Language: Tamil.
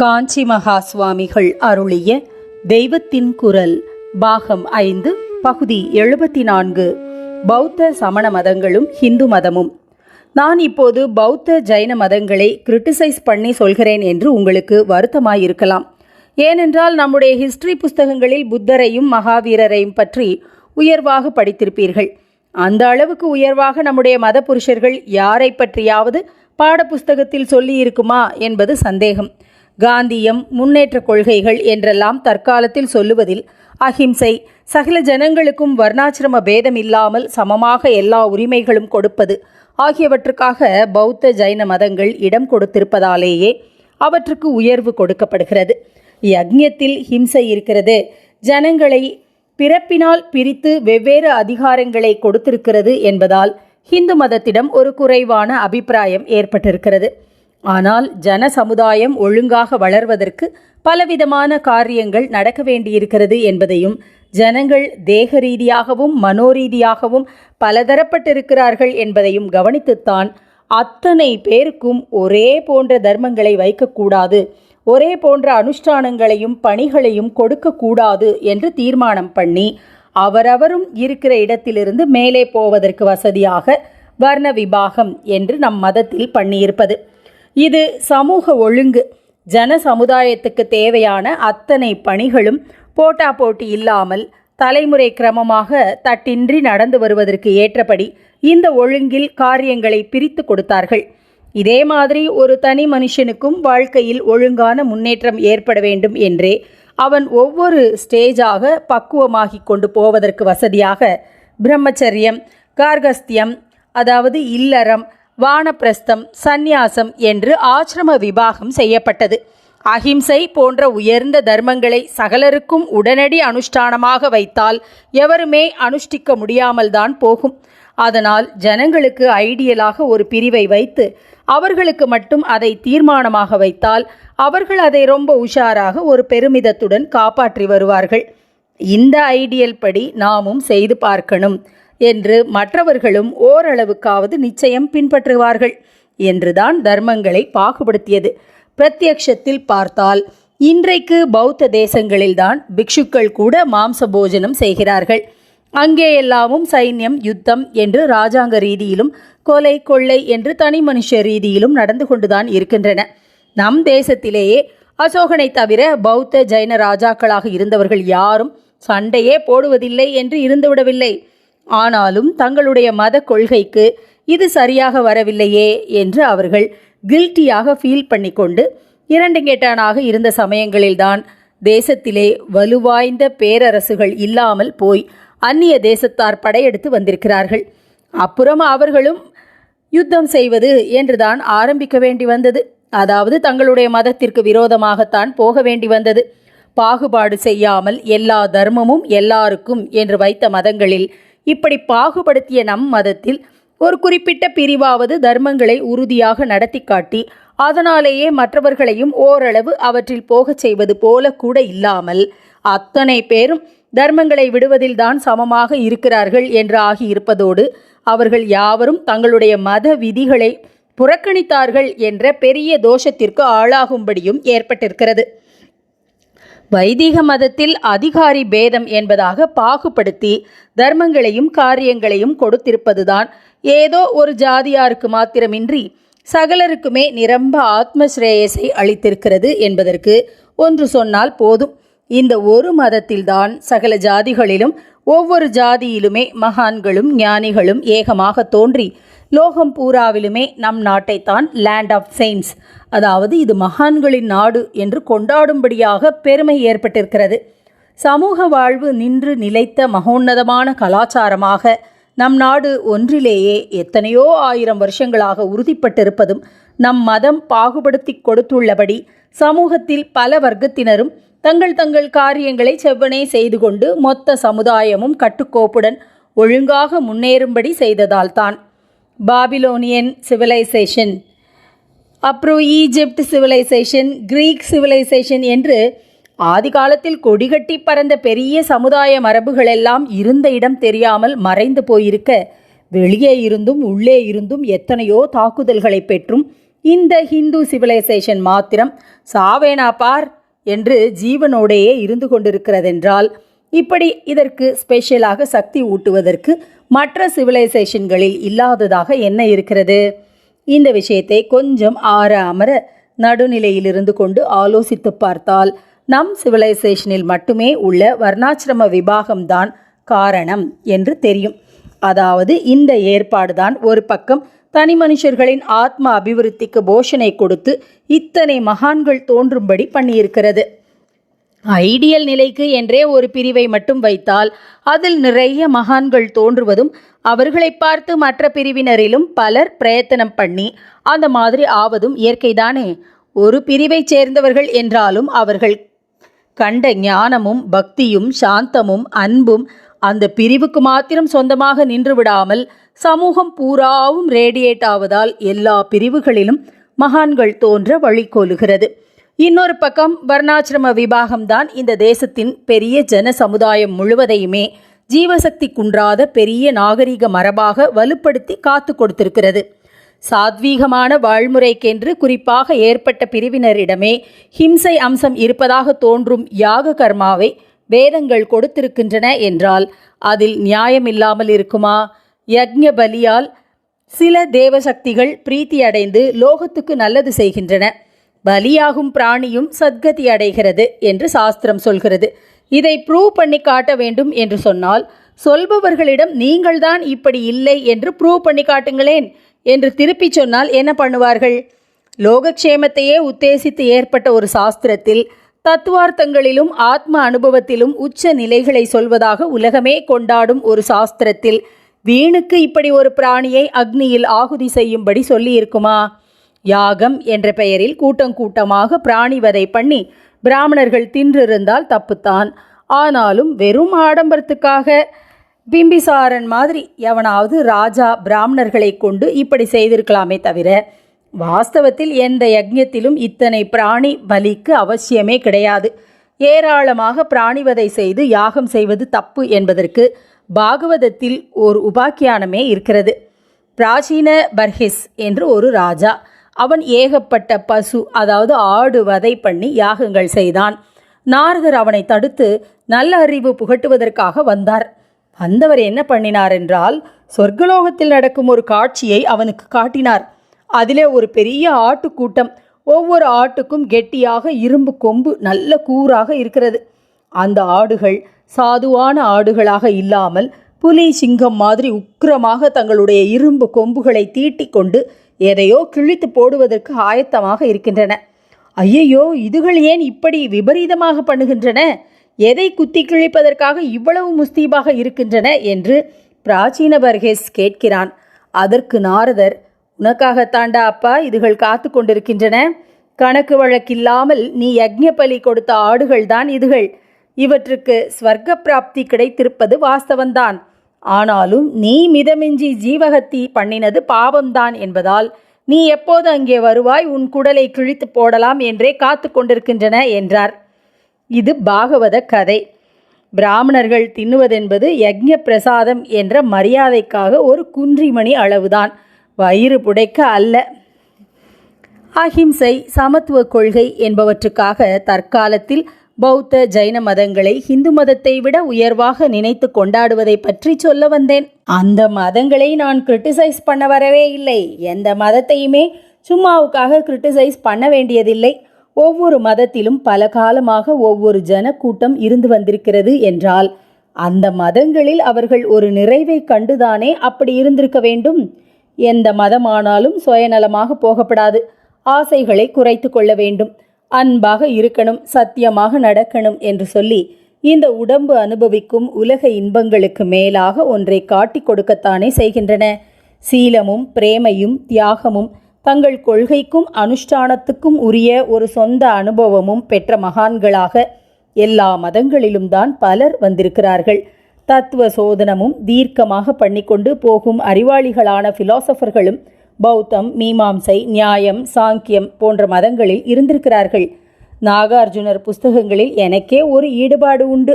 காஞ்சி மகா சுவாமிகள் அருளிய தெய்வத்தின் குரல் பாகம் ஐந்து பகுதி எழுபத்தி நான்கு பௌத்த சமண மதங்களும் ஹிந்து மதமும். நான் இப்போது பௌத்த ஜைன மதங்களை கிரிட்டிசைஸ் பண்ணி சொல்கிறேன் என்று உங்களுக்கு வருத்தமாயிருக்கலாம். ஏனென்றால் நம்முடைய ஹிஸ்டரி புஸ்தகங்களில் புத்தரையும் மகாவீரரையும் பற்றி உயர்வாக படித்திருப்பீர்கள். அந்த அளவுக்கு உயர்வாக நம்முடைய மத புருஷர்கள் யாரை பற்றியாவது பாடப்புஸ்தகத்தில் சொல்லியிருக்குமா என்பது சந்தேகம். காந்தியம் முன்னேற்ற கொள்கைகள் என்றெல்லாம் தற்காலத்தில் சொல்லுவதில் அஹிம்சை. சகல ஜனங்களுக்கும் வர்ணாசிரம பேதம் இல்லாமல் சமமாக எல்லா உரிமைகளும் கொடுப்பது ஆகியவற்றுக்காக பௌத்த ஜைன மதங்கள் இடம் கொடுத்திருப்பதாலேயே அவற்றுக்கு உயர்வு கொடுக்கப்படுகிறது. யக்ஞத்தில் ஹிம்சை இருக்கிறது. ஜனங்களை பிறப்பினால் பிரித்து வெவ்வேறு அதிகாரங்களை கொடுத்திருக்கிறது என்பதால் ஹிந்து மதத்திடம் ஒரு குறைவான அபிப்பிராயம் ஏற்பட்டிருக்கிறது. ஆனால் ஜன சமுதாயம் ஒழுங்காக வளர்வதற்கு பலவிதமான காரியங்கள் நடக்க வேண்டியிருக்கிறது என்பதையும் ஜனங்கள் தேக ரீதியாகவும் மனோரீதியாகவும் பலதரப்பட்டிருக்கிறார்கள் என்பதையும் கவனித்துத்தான் அத்தனை பேருக்கும் ஒரே போன்ற தர்மங்களை வைக்கக்கூடாது ஒரே போன்ற அனுஷ்டானங்களையும் பணிகளையும் கொடுக்கக்கூடாது என்று தீர்மானம் பண்ணி அவரவரும் இருக்கிற இடத்திலிருந்து மேலே போவதற்கு வசதியாக வர்ண விபாகம் என்று நம் மதத்தில் பண்ணியிருப்பது. இது சமூக ஒழுங்கு. ஜன சமுதாயத்துக்கு தேவையான அத்தனை பணிகளும் போட்டா போட்டி இல்லாமல் தலைமுறை கிரமமாக தட்டின்றி நடந்து வருவதற்கு ஏற்றபடி இந்த ஒழுங்கில் காரியங்களை பிரித்து கொடுத்தார்கள். இதே மாதிரி ஒரு தனி மனுஷனுக்கும் வாழ்க்கையில் ஒழுங்கான முன்னேற்றம் ஏற்பட வேண்டும் என்றே அவன் ஒவ்வொரு ஸ்டேஜாக பக்குவமாகி கொண்டு போவதற்கு வசதியாக பிரம்மச்சரியம் கார்கஸ்தியம் அதாவது இல்லறம் வானப்பிரஸ்தம் சந்நியாசம் என்று ஆசிரம விபாகம் செய்யப்பட்டது. அஹிம்சை போன்ற உயர்ந்த தர்மங்களை சகலருக்கும் உடனடி அனுஷ்டானமாக வைத்தால் எவருமே அனுஷ்டிக்க முடியாமல் தான் போகும். அதனால் ஜனங்களுக்கு ஐடியலாக ஒரு பிரிவை வைத்து அவர்களுக்கு மட்டும் அதை தீர்மானமாக வைத்தால் அவர்கள் அதை ரொம்ப உஷாராக ஒரு பெருமிதத்துடன் காப்பாற்றி வருவார்கள். இந்த ஐடியல் படி நாமும் செய்து பார்க்கணும். என்று மற்றவர்களும் ஓரளவுக்காவது நிச்சயம் பின்பற்றுவார்கள் என்றுதான் தர்மங்களை பாகுபடுத்தியது. பிரத்யக்ஷத்தில் பார்த்தால் இன்றைக்கு பௌத்த தேசங்களில்தான் பிக்ஷுக்கள் கூட மாம்ச போஜனம் செய்கிறார்கள். அங்கே எல்லாமும் சைன்யம் யுத்தம் என்று ராஜாங்க ரீதியிலும் கொலை கொள்ளை என்று தனி மனுஷ ரீதியிலும் நடந்து கொண்டுதான் இருக்கின்றன. நம் தேசத்திலேயே அசோகனை தவிர பௌத்த ஜைன ராஜாக்களாக இருந்தவர்கள் யாரும் சண்டையே போடுவதில்லை என்று இருந்துவிடவில்லை. ஆனாலும் தங்களுடைய மத கொள்கைக்கு இது சரியாக வரவில்லையே என்று அவர்கள் கில்ட்டியாக ஃபீல் பண்ணிக்கொண்டு இரண்டு கெட்டானாக இருந்த சமயங்களில்தான் தேசத்திலே வலுவாய்ந்த பேரரசுகள் இல்லாமல் போய் அந்நிய தேசத்தார் படையெடுத்து வந்திருக்கிறார்கள். அப்புறம் அவர்களும் யுத்தம் செய்வது என்றுதான் ஆரம்பிக்க வேண்டி வந்தது. அதாவது தங்களுடைய மதத்திற்கு விரோதமாகத்தான் போக வேண்டி வந்தது. பாகுபாடு செய்யாமல் எல்லா தர்மமும் எல்லாருக்கும் என்று வைத்த மதங்களில் இப்படி பாகுபடுத்திய நம் மதத்தில் ஒரு குறிப்பிட்ட பிரிவாவது தர்மங்களை உறுதியாக நடத்தி காட்டி அதனாலேயே மற்றவர்களையும் ஓரளவு அவற்றில் போகச் செய்வது போல கூட இல்லாமல் அத்தனை பேரும் தர்மங்களை விடுவதில்தான் சமமாக இருக்கிறார்கள் என்று ஆகியிருப்பதோடு அவர்கள் யாவரும் தங்களுடைய மத விதிகளை புறக்கணித்தார்கள் என்ற பெரிய தோஷத்திற்கு ஆளாகும்படியும் ஏற்பட்டிருக்கிறது. வைதிக மதத்தில் அதிகாரி பேதம் என்பதாக பாகுபடுத்தி தர்மங்களையும் காரியங்களையும் கொடுத்திருப்பதுதான். ஏதோ ஒரு ஜாதியாருக்கு மாத்திரமின்றி சகலருக்குமே நிரம்ப ஆத்மஸ்ரேயஸை அளித்திருக்கிறது என்பதற்கு ஒன்று சொன்னால் போதும். இந்த ஒரு மதத்தில்தான் சகல ஜாதிகளிலும் ஒவ்வொரு ஜாதியிலுமே மகான்களும் ஞானிகளும் ஏகமாக தோன்றி லோகம் பூராவிலுமே நம் நாட்டைத்தான் லேண்ட் ஆஃப் செயின்ஸ் அதாவது இது மகான்களின் நாடு என்று கொண்டாடும்படியாக பெருமை ஏற்பட்டிருக்கிறது. சமூக வாழ்வு நின்று நிலைத்த மகோன்னதமான கலாச்சாரமாக நம் நாடு ஒன்றிலேயே எத்தனையோ ஆயிரம் வருஷங்களாக உறுதிப்பட்டிருப்பதும் நம் மதம் பாகுபடுத்தி கொடுத்துள்ளபடி சமூகத்தில் பல வர்க்கத்தினரும் தங்கள் தங்கள் காரியங்களை செவ்வனே செய்து கொண்டு மொத்த சமுதாயமும் கட்டுக்கோப்புடன் ஒழுங்காக முன்னேறும்படி செய்ததால்தான். Babylonian civilization. அப்புறம் ஈஜிப்ட் சிவிலைசேஷன் கிரீக் சிவிலைசேஷன் என்று ஆதி காலத்தில் கொடிகட்டி பறந்த பெரிய சமுதாய மரபுகளெல்லாம் இருந்த இடம் தெரியாமல் மறைந்து போயிருக்க வெளியே இருந்தும் உள்ளே இருந்தும் எத்தனையோ தாக்குதல்களை பெற்றும் இந்த ஹிந்து சிவிலைசேஷன் மாத்திரம் சாவேனா பார் என்று ஜீவனோடையே இருந்து கொண்டிருக்கிறதென்றால் இப்படி இதற்கு ஸ்பெஷலாக சக்தி ஊட்டுவதற்கு மற்ற சிவிலைசேஷன்களில் இல்லாததாக என்ன இருக்கிறது? இந்த விஷயத்தை கொஞ்சம் ஆற அமர நடுநிலையிலிருந்து கொண்டு ஆலோசித்து பார்த்தால் நம் சிவிலைசேஷனில் மட்டுமே உள்ள வர்ணாசிரம விபாகம்தான் காரணம் என்று தெரியும். அதாவது இந்த ஏற்பாடுதான் ஒரு பக்கம் தனி மனுஷர்களின் ஆத்ம அபிவிருத்திக்கு போஷனை கொடுத்து இத்தனை மகான்கள் தோன்றும்படி பண்ணியிருக்கிறது. ஐடியல் நிலைக்கு என்றே ஒரு பிரிவை மட்டும் வைத்தால் அதில் நிறைய மகான்கள் தோன்றுவதும் அவர்களை பார்த்து மற்ற பிரிவினரிலும் பலர் பிரயத்தனம் பண்ணி அந்த மாதிரி ஆவதும் இயற்கைதானே. ஒரு பிரிவைச் சேர்ந்தவர்கள் என்றாலும் அவர்கள் கண்ட ஞானமும் பக்தியும் சாந்தமும் அன்பும் அந்த பிரிவுக்கு மாத்திரம் சொந்தமாக நின்று விடாமல் சமூகம் பூராவும் ரேடியேட் ஆவதால் எல்லா பிரிவுகளிலும் மகான்கள் தோன்ற வழிகோலுகிறது இன்னொரு பக்கம் வர்ணாசிரம விபாகம்தான் இந்த தேசத்தின் பெரிய ஜன சமுதாயம் முழுவதையுமே ஜீவசக்தி குன்றாத பெரிய நாகரிக மரபாக வலுப்படுத்தி காத்து கொடுத்திருக்கிறது. சாத்வீகமான வாழ்முறைக்கென்று குறிப்பாக ஏற்பட்ட பிரிவினரிடமே ஹிம்சை அம்சம் இருப்பதாக தோன்றும் யாக கர்மாவை வேதங்கள் கொடுத்திருக்கின்றன என்றால் அதில் நியாயமில்லாமல் இருக்குமா? யக்ஞ பலியால் சில தேவசக்திகள் பிரீத்தியடைந்து லோகத்துக்கு நல்லது செய்கின்றன. பலியாகும் பிராணியும் சத்கதி அடைகிறது என்று சாஸ்திரம் சொல்கிறது. இதை ப்ரூவ் பண்ணி காட்ட வேண்டும் என்று சொன்னால் சொல்பவர்களிடம் நீங்கள்தான் இப்படி இல்லை என்று ப்ரூவ் பண்ணி காட்டுங்களேன் என்று திருப்பிச் சொன்னால் என்ன பண்ணுவார்கள்? லோகக்ஷேமத்தையே உத்தேசித்து ஏற்பட்ட ஒரு சாஸ்திரத்தில் தத்துவார்த்தங்களிலும் ஆத்ம அனுபவத்திலும் உச்ச நிலைகளை சொல்வதாக உலகமே கொண்டாடும் ஒரு சாஸ்திரத்தில் வீணுக்கு இப்படி ஒரு பிராணியை அக்னியில் ஆகுதி செய்யும்படி சொல்லியிருக்குமா? யாகம் என்ற பெயரில் கூட்டம் கூட்டமாக பிராணிவதை பண்ணி பிராமணர்கள் தின்றிருந்தால் தப்புத்தான். ஆனாலும் வெறும் ஆடம்பரத்துக்காக பிம்பிசாரன் மாதிரி எவனாவது ராஜா பிராமணர்களை கொண்டு இப்படி செய்திருக்கலாமே தவிர வாஸ்தவத்தில் எந்த யஜ்யத்திலும் இத்தனை பிராணி பலிக்கு அவசியமே கிடையாது. ஏராளமாக பிராணிவதை செய்து யாகம் செய்வது தப்பு என்பதற்கு பாகவதத்தில் ஒரு உபாக்கியானமே இருக்கிறது. பிராச்சீன பர்ஹிஸ் என்று ஒரு ராஜா அவன் ஏகப்பட்ட பசு அதாவது ஆடு வதை பண்ணி யாகங்கள் செய்தான். நாரதர் அவனை தடுத்து நல்ல அறிவு புகட்டுவதற்காக வந்தார். வந்தவர் என்ன பண்ணினார் என்றால் சொர்க்கலோகத்தில் நடக்கும் ஒரு காட்சியை அவனுக்கு காட்டினார். அதிலே ஒரு பெரிய ஆட்டுக்கூட்டம் ஒவ்வொரு ஆட்டுக்கும் கெட்டியாக இரும்பு கொம்பு நல்ல கூறாக இருக்கிறது. அந்த ஆடுகள் சாதுவான ஆடுகளாக இல்லாமல் புலி சிங்கம் மாதிரி உக்கிரமாக தங்களுடைய இரும்பு கொம்புகளை தீட்டிக்கொண்டு எதையோ கிழித்து போடுவதற்கு ஆயத்தமாக இருக்கின்றன. ஐயையோ இதுகள் ஏன் இப்படி விபரீதமாக பண்ணுகின்றன? எதை குத்தி கிழிப்பதற்காக இவ்வளவு முஸ்தீபாக இருக்கின்றன என்று பிராச்சீன பர்கேஸ் கேட்கிறான். அதற்கு நாரதர் உனக்காகத்தாண்டா அப்பா இதுகள் காத்து கொண்டிருக்கின்றன? கணக்கு வழக்கில்லாமல் நீ யக்ஞபலி கொடுத்த ஆடுகள்தான் இதுகள். இவற்றுக்கு ஸ்வர்க்க பிராப்தி கிடைத்திருப்பது வாஸ்தவந்தான் ஆனாலும் நீ மிதமிஞ்சி ஜீவகத்தி பண்ணினது பாவம்தான் என்பதால் நீ எப்போது அங்கே வருவாய்? உன் குடலை கிழித்து போடலாம் என்றே காத்து கொண்டிருக்கின்றன என்றார். இது பாகவத கதை. பிராமணர்கள் தின்னுவதென்பது யக்ஞ பிரசாதம் என்ற மரியாதைக்காக ஒரு குன்றிமணி அளவுதான். வயிறு புடைக்க அல்ல. அஹிம்சை சமத்துவ கொள்கை என்பவற்றுக்காக தற்காலத்தில் பௌத்த ஜைன மதங்களை ஹிந்து மதத்தை விட உயர்வாக நினைத்து கொண்டாடுவதை பற்றி சொல்ல வந்தேன். அந்த மதங்களை நான் கிரிட்டிசைஸ் பண்ண வரவே இல்லை. எந்த மதத்தையுமே சும்மாவுக்காக கிரிட்டிசைஸ் பண்ண வேண்டியதில்லை. ஒவ்வொரு மதத்திலும் பல காலமாக ஒவ்வொரு ஜனக்கூட்டம் இருந்து வந்திருக்கிறது என்றால் அந்த மதங்களில் அவர்கள் ஒரு நிறைவை கண்டுதானே அப்படி இருந்திருக்க வேண்டும்? எந்த மதமானாலும் சுயநலமாக போகப்படாது. ஆசைகளை குறைத்து கொள்ள வேண்டும். அன்பாக இருக்கணும் சத்தியமாக நடக்கணும் என்று சொல்லி இந்த உடம்பு அனுபவிக்கும் உலக இன்பங்களுக்கு மேலாக ஒன்றை காட்டிக் கொடுக்கத்தானே செய்கின்றன. சீலமும் பிரேமையும் தியாகமும் தங்கள் கொள்கைக்கும் அனுஷ்டானத்துக்கும் உரிய ஒரு சொந்த அனுபவமும் பெற்ற மகான்களாக எல்லா மதங்களிலும் தான் பலர் வந்திருக்கிறார்கள். தத்துவ சோதனமும் தீர்க்கமாக பண்ணிக்கொண்டு போகும் அறிவாளிகளான பிலாசபர்களும் பௌத்தம் மீமாம்சை நியாயம் சாங்கியம் போன்ற மதங்களில் இருந்திருக்கிறார்கள். நாகார்ஜுனர் புஸ்தகங்களில் எனக்கே ஒரு ஈடுபாடு உண்டு.